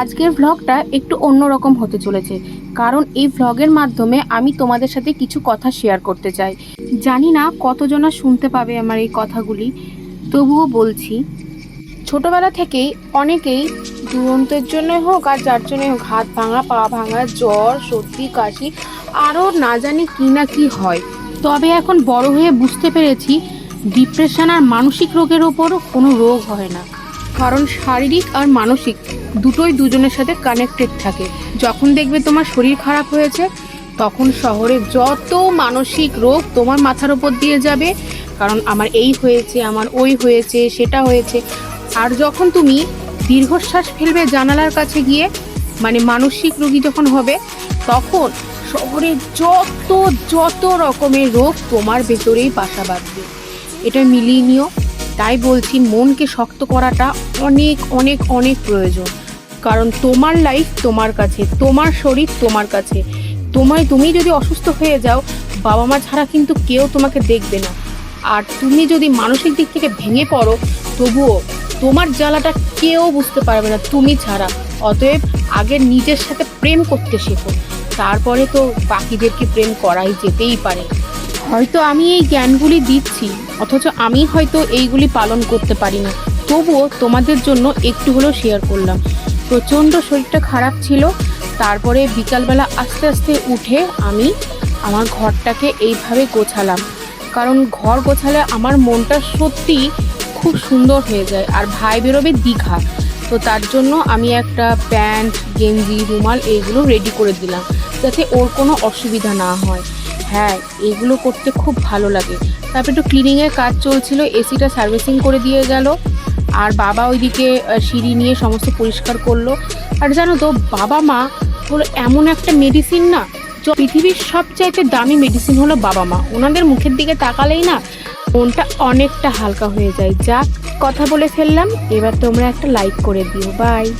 আজকের ভ্লগটা একটু অন্যরকম হতে চলেছে। কারণ এই ভ্লগের মাধ্যমে আমি তোমাদের সাথে কিছু কথা শেয়ার করতে চাই। জানি না কতজনা শুনতে পাবে আমার এই কথাগুলি। তবুও বলছি, ছোটবেলা থেকেই অনেকেই দুরন্তের জন্যই হোক আর যার জন্যই হোক, হাত ভাঙা, পা ভাঙা, জ্বর, সর্দি, কাশি, আরও না জানি কি না কি হয়। তবে এখন বড় হয়ে বুঝতে পেরেছি ডিপ্রেশন আর মানসিক রোগের ওপরও কোনো রোগ হয় না। কারণ শারীরিক আর মানসিক দুটোই দুজনের সাথে কানেক্টেড থাকে। যখন দেখবে তোমার শরীর খারাপ হয়েছে, তখন শহরে যত মানসিক রোগ তোমার মাথার ওপর দিয়ে যাবে, কারণ আমার এই হয়েছে, আমার ওই হয়েছে, সেটা হয়েছে। আর যখন তুমি দীর্ঘশ্বাস ফেলবে জানালার কাছে গিয়ে মানে মানসিক রোগী যখন হবে, তখন শহরে যত যত রকমের রোগ তোমার ভেতরেই বাসা বাঁধবে। এটা মিলিয়ে নিও। তাই বলছি মনকে শক্ত করাটা অনেক অনেক অনেক প্রয়োজন। কারণ তোমার লাইফ তোমার কাছে, তোমার শরীর তোমার কাছে। তোমায় তুমি যদি অসুস্থ হয়ে যাও বাবা মা ছাড়া কিন্তু কেউ তোমাকে দেখবে না। আর তুমি যদি মানসিক দিক থেকে ভেঙে পড়ো, তবুও তোমার জ্বালাটা কেউ বুঝতে পারবে না তুমি ছাড়া। অতএব আগে নিজের সাথে প্রেম করতে শেখো। তারপরে তো বাকিদেরকে প্রেম করাই যেতেই পারে। হয়তো আমি এই জ্ঞানগুলি দিচ্ছি অথচ আমি হয়তো এইগুলি পালন করতে পারি না তবুও তোমাদের জন্য একটু হলেও শেয়ার করলাম। প্রচণ্ড শরীরটা খারাপ ছিল। তারপরে বিকালবেলা আস্তে আস্তে উঠে আমি আমার ঘরটাকে এইভাবে গোছালাম। কারণ ঘর গোছালে আমার মনটা সত্যি খুব সুন্দর হয়ে যায় আর ভাই বেরোবে দীঘা। তো তার জন্য আমি একটা প্যান্ট, গেঞ্জি, রুমাল এইগুলো রেডি করে দিলাম। যাতে ওর কোনো অসুবিধা না হয়। হ্যাঁ এগুলো করতে খুব ভালো লাগে। তারপর একটু ক্লিনিংয়ের কাজ চলছিল এসিটা সার্ভিসিং করে দিয়ে গেল। আর বাবা ওইদিকে সিঁড়ি নিয়ে সমস্ত পরিষ্কার করল। আর জানো তো, বাবা মা হলো এমন একটা মেডিসিন না, য- পৃথিবীর সবচাইতে দামি মেডিসিন হলো বাবা মা। ওনাদের মুখের দিকে তাকালেই না, মনটা অনেকটা হালকা হয়ে যায়। যাক, কথা বলে ফেললাম। এবার তোমরা একটা লাইক করে দিও। বাই